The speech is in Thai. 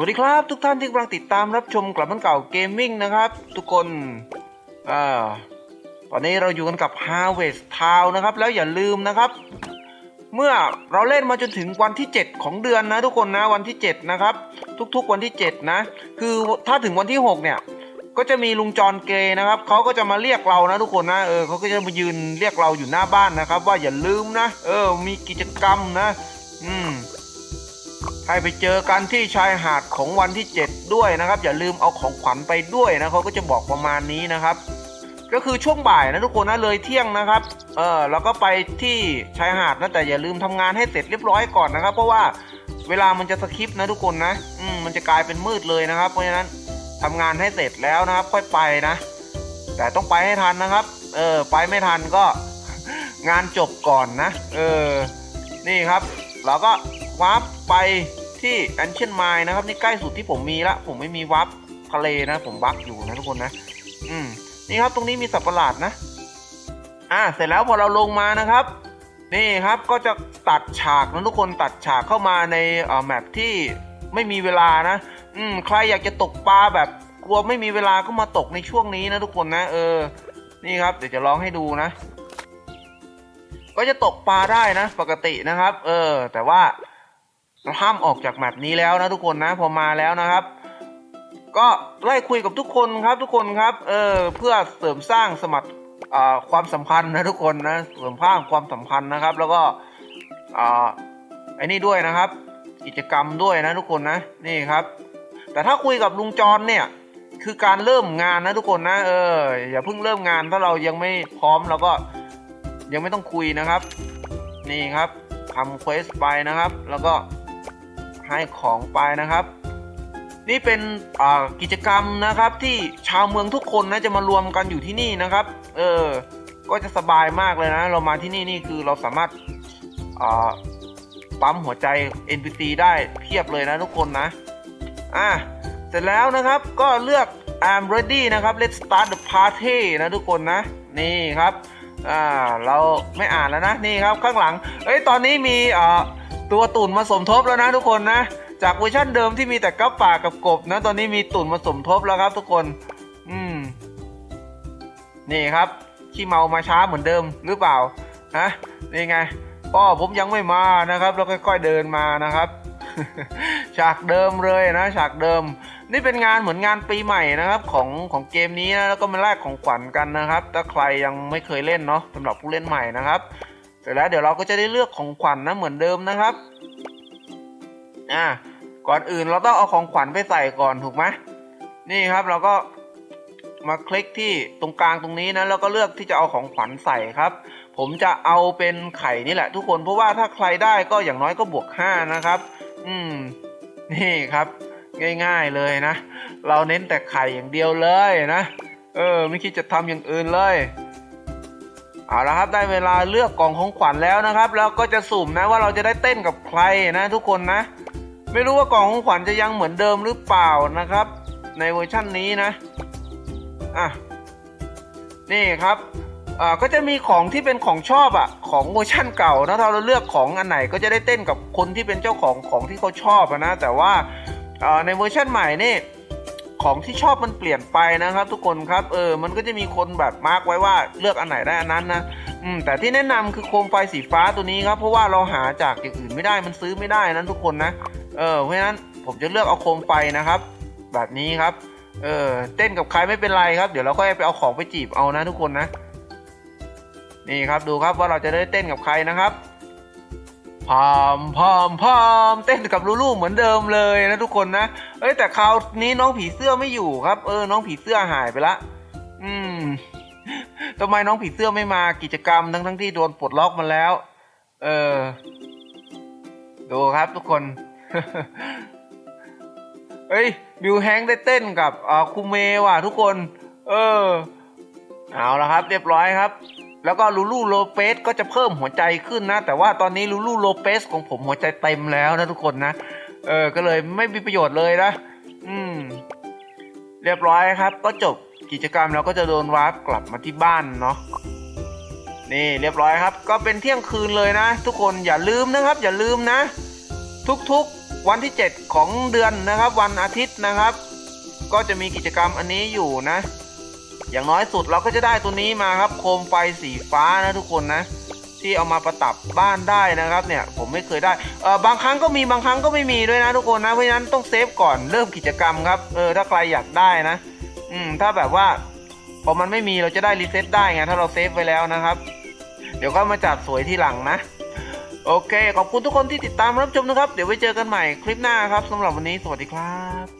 วัสดีครับ ทุกท่านที่กำลังติดตามรับชมกลับมันเก่าเกมมิ่งนะครับ ทุกคนอ่าตอนนี้เราอยู่กันกับ Harvest Town นะครับ แล้วอย่าลืมนะครับ เมื่อเราเล่นมาจนถึงวันที่ 7 ของเดือนนะ ทุกคนนะวันที่ 7 นะครับ ทุกๆวันที่ 7 นะ คือถ้าถึงวันที่ 6 เนี่ย ก็จะมีลุงจอนเกย์นะครับเขาก็จะมาเรียกเรานะทุกคนนะเออเขาก็จะมายืนเรียกเราอยู่หน้าบ้านนะครับ ว่าอย่าลืมนะ เออ มีกิจกรรมนะ อืม ให้ไปเจอกันที่ชายหาดของวันที่ 7 ด้วยนะครับ อย่าลืมเอาของขวัญไปด้วยนะเขาก็จะบอกประมาณนี้นะครับ ก็คือช่วงบ่ายนะทุกคนนะเลยเที่ยงนะครับเออแล้วก็ไปที่ชายหาดนะแต่อย่าลืมทำงานให้เสร็จเรียบร้อยก่อนนะครับ เพราะว่าเวลามันจะสคิปนะทุกคนนะอืมมันจะกลายเป็นมืดเลยนะครับเพราะฉะนั้นทำงานให้เสร็จแล้วนะครับ ค่อยไปนะ แต่ต้องไปให้ทันนะครับ เออไปไม่ทันก็งานจบก่อนนะ เออ นี่ครับ เราก็วาร์ปไป ที่ Ancient Mine นะครับ นี่ใกล้สุดที่ผมมีละ ผมไม่มีวาร์ปทะเลนะ ผมบักอยู่นะทุกคนนะ อืม นี่ครับตรงนี้มีสัตว์ประหลาดนะ อ่า เสร็จแล้วพอเราลงมานะครับ นี่ครับก็จะตัดฉากนะทุกคนตัดฉากเข้ามาในเอ่อแมปที่ไม่มีเวลานะ อืม ใครอยากจะตกปลาแบบกลัวไม่มีเวลาก็มาตกในช่วงนี้นะทุกคนนะ เออ นี่ครับ เดี๋ยวจะลองให้ดูนะ ก็จะตกปลาได้นะ ปกตินะครับ เออ แต่ว่า เราห้ามออกจากแมปนี้แล้วนะทุกคนนะพอมาแล้วนะครับ ก็ไล่คุยกับทุกคนครับทุกคนครับเออเพื่อเสริมสร้างสมัครความสัมพันธ์นะทุกคนนะเสริมสร้างความสัมพันธ์นะครับ แล้วก็อ่าไอ้นี่ด้วยนะครับ กิจกรรมด้วยนะทุกคนนะนี่ครับ แต่ถ้าคุยกับลุงจรเนี่ยคือการเริ่มงานนะทุกคนนะเอออย่าเพิ่งเริ่มงานถ้าเรายังไม่พร้อมเราก็ยังไม่ต้องคุยนะครับ นี่ครับทำเควสไปนะครับ แล้วก็ ให้ของไปนะครับ นี่เป็นกิจกรรมนะครับที่ชาวเมืองทุกคนนะจะมารวมกันอยู่ที่นี่นะครับ เออ ก็จะสบายมากเลยนะ เรามาที่นี่นี่คือเราสามารถปั๊มหัวใจ NPC ได้เพียบเลยนะทุกคนนะ อะ เสร็จแล้วนะครับก็เลือก I'm ready นะครับ Let's start the party นะทุกคนนะ นี่ครับ อ่า เราไม่อ่านแล้วนะ นี่ครับข้างหลัง เอ้ย ตอนนี้มีอ่า ตัวตุ่นมาสมทบแล้วนะทุกคนนะ จากเวอร์ชันเดิมที่มีแต่กับป่ากับกบนะ ตอนนี้มีตุ่นมาสมทบแล้วครับ ทุกคน อืม นี่ครับขี้เมามาช้าเหมือนเดิมหรือเปล่าฮะนี่ไงพ่อผมยังไม่มานะครับ แล้วค่อยๆเดินมานะครับฉากเดิมเลยนะฉากเดิม นี่เป็นงานเหมือนงานปีใหม่นะครับ ของของเกมนี้นะแล้วก็มาแลกของขวัญกันนะครับ ถ้าใครยังไม่เคยเล่นเนาะสำหรับผู้เล่นใหม่นะครับ ร็จแล้วเดี๋ยวเราก็จะได้เลือกของขวัญนะเหมือนเดิมนะครับอ่าก่อนอื่นเราต้องเอาของขวัญไปใส่ก่อนถูกไหมนี่ครับเราก็มาคลิกที่ตรงกลางตรงนี้นะแล้วก็เลือกที่จะเอาของขวัญใส่ครับ ผมจะเอาเป็นไข่นี่แหละ ทุกคนเพราะว่าถ้าใครได้ก็อย่างน้อยก็บวกห้านะครับ อืมนี่ครับ ง่ายๆเลยนะ เราเน้นแต่ไข่อย่างเดียวเลยนะ เออ ไม่คิดจะทำอย่างอื่นเลย เอาละครับได้เวลาเลือกกล่องของขวัญแล้วนะครับ แล้วก็จะสุ่มนะว่าเราจะได้เต้นกับใครนะทุกคนนะ ไม่รู้ว่ากล่องของขวัญจะยังเหมือนเดิมหรือเปล่านะครับ ในเวอร์ชั่นนี้นะอะนี่ครับอ่าก็จะมีของที่เป็นของชอบอะ่ะของเวอร์ชั่นเก่านะถ้าเราเลือกของอันไหนก็จะได้เต้นกับคนที่เป็นเจ้าของของที่เขาชอบอะนะ แต่ว่าอ่าในเวอร์ชั่นใหม่นี่ ของที่ชอบมันเปลี่ยนไปนะครับ ทุกคนครับเออมันก็จะมีคนแบบมาร์กไว้ว่าเลือกอันไหนได้อันนั้นนะอืมแต่ที่แนะนำคือโคมไฟสีฟ้าตัวนี้ครับเพราะว่าเราหาจากอย่างอื่นไม่ได้มันซื้อไม่ได้นั้นทุกคนนะเออเพราะฉะนั้นผมจะเลือกเอาโคมไฟนะครับ แบบนี้ครับเออเต้นกับใครไม่เป็นไรครับ เดี๋ยวเราก็ไปเอาของไปจีบเอานะทุกคนนะ นี่ครับดูครับว่าเราจะได้เต้นกับใครนะครับ พามพามพามเต้นกับลูลูเหมือนเดิมเลยนะทุกคนนะ เอ้ยแต่คราวนี้น้องผีเสื้อไม่อยู่ครับ เออ น้องผีเสื้อหายไปละ อืมทำไมน้องผีเสื้อไม่มากิจกรรมทั้งทั้งที่โดนปลดล็อกมาแล้ว เออ ดูครับทุกคน เอ้ยบิวแฮงได้เต้นกับอ่าคูเมว่ะทุกคน เออ เอาละครับ เรียบร้อยครับ แล้วก็ลูลูโลเปสก็จะเพิ่มหัวใจขึ้นนะ แต่ว่าตอนนี้ลูลูโลเปสของผมหัวใจเต็มแล้วนะทุกคนนะ เออ ก็เลยไม่มีประโยชน์เลยนะ อืม เรียบร้อยครับ ก็จบกิจกรรมเราก็จะโดนวาร์ปกลับมาที่บ้านเนาะ นี่เรียบร้อยครับ ก็เป็นเที่ยงคืนเลยนะ ทุกคนอย่าลืมนะครับ อย่าลืมนะ ทุกๆวันที่ 7 ของเดือนนะครับ วันอาทิตย์นะครับ ก็จะมีกิจกรรมอันนี้อยู่นะ อย่างน้อยสุดเราก็จะได้ตัวนี้มาครับ โคมไฟสีฟ้านะทุกคนนะ ที่เอามาประดับบ้านได้นะครับเนี่ยผมไม่เคยได้เออบางครั้งก็มีบางครั้งก็ไม่มีด้วยนะทุกคนนะเพราะฉะนั้นต้องเซฟก่อนเริ่มกิจกรรมครับเออถ้าใครอยากได้นะ อืมถ้าแบบว่าพอมันไม่มีเราจะได้รีเซ็ตได้ไงถ้าเราเซฟไว้แล้วนะครับ เดี๋ยวก็มาจัดสวยที่หลังนะโอเค ขอบคุณทุกคนที่ติดตามรับชมนะครับ เดี๋ยวไว้เจอกันใหม่คลิปหน้าครับสำหรับวันนี้สวัสดีครับ